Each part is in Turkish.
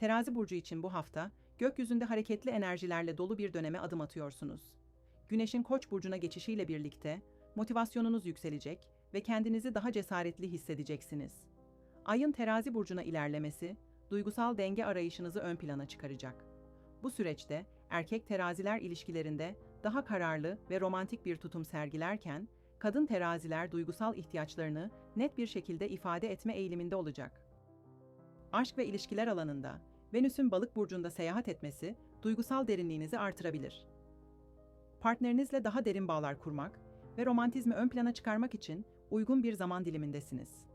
Terazi burcu için bu hafta gökyüzünde hareketli enerjilerle dolu bir döneme adım atıyorsunuz. Güneşin Koç burcuna geçişiyle birlikte motivasyonunuz yükselecek ve kendinizi daha cesaretli hissedeceksiniz. Ayın Terazi burcuna ilerlemesi duygusal denge arayışınızı ön plana çıkaracak. Bu süreçte erkek teraziler ilişkilerinde daha kararlı ve romantik bir tutum sergilerken, kadın teraziler duygusal ihtiyaçlarını net bir şekilde ifade etme eğiliminde olacak. Aşk ve ilişkiler alanında Venüs'ün balık burcunda seyahat etmesi duygusal derinliğinizi artırabilir. Partnerinizle daha derin bağlar kurmak ve romantizmi ön plana çıkarmak için uygun bir zaman dilimindesiniz.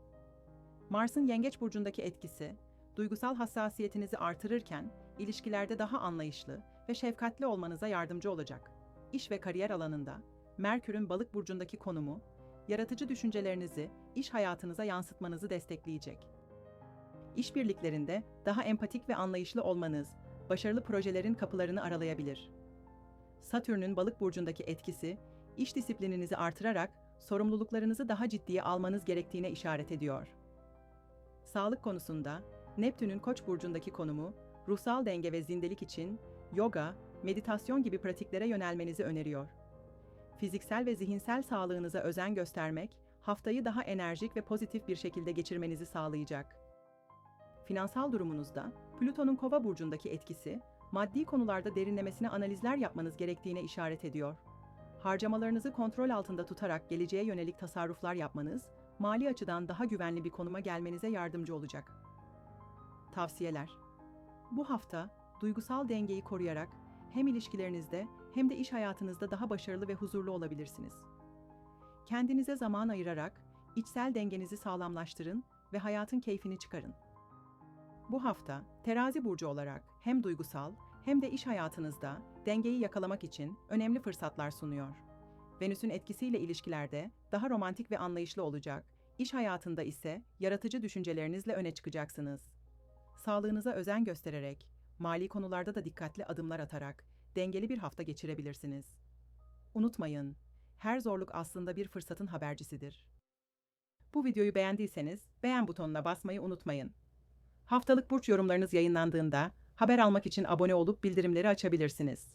Mars'ın Yengeç burcundaki etkisi, duygusal hassasiyetinizi artırırken ilişkilerde daha anlayışlı ve şefkatli olmanıza yardımcı olacak. İş ve kariyer alanında Merkür'ün Balık burcundaki konumu, yaratıcı düşüncelerinizi iş hayatınıza yansıtmanızı destekleyecek. İşbirliklerinde daha empatik ve anlayışlı olmanız, başarılı projelerin kapılarını aralayabilir. Satürn'ün Balık burcundaki etkisi, iş disiplininizi artırarak sorumluluklarınızı daha ciddiye almanız gerektiğine işaret ediyor. Sağlık konusunda Neptün'ün Koç burcundaki konumu, ruhsal denge ve zindelik için yoga, meditasyon gibi pratiklere yönelmenizi öneriyor. Fiziksel ve zihinsel sağlığınıza özen göstermek, haftayı daha enerjik ve pozitif bir şekilde geçirmenizi sağlayacak. Finansal durumunuzda Plüton'un Kova burcundaki etkisi, maddi konularda derinlemesine analizler yapmanız gerektiğine işaret ediyor. Harcamalarınızı kontrol altında tutarak geleceğe yönelik tasarruflar yapmanız, mali açıdan daha güvenli bir konuma gelmenize yardımcı olacak. Tavsiyeler Bu hafta duygusal dengeyi koruyarak hem ilişkilerinizde hem de iş hayatınızda daha başarılı ve huzurlu olabilirsiniz. Kendinize zaman ayırarak içsel dengenizi sağlamlaştırın ve hayatın keyfini çıkarın. Bu hafta terazi burcu olarak hem duygusal hem de iş hayatınızda dengeyi yakalamak için önemli fırsatlar sunuyor. Venüs'ün etkisiyle ilişkilerde daha romantik ve anlayışlı olacak, iş hayatında ise yaratıcı düşüncelerinizle öne çıkacaksınız. Sağlığınıza özen göstererek, mali konularda da dikkatli adımlar atarak dengeli bir hafta geçirebilirsiniz. Unutmayın, her zorluk aslında bir fırsatın habercisidir. Bu videoyu beğendiyseniz beğen butonuna basmayı unutmayın. Haftalık burç yorumlarınız yayınlandığında haber almak için abone olup bildirimleri açabilirsiniz.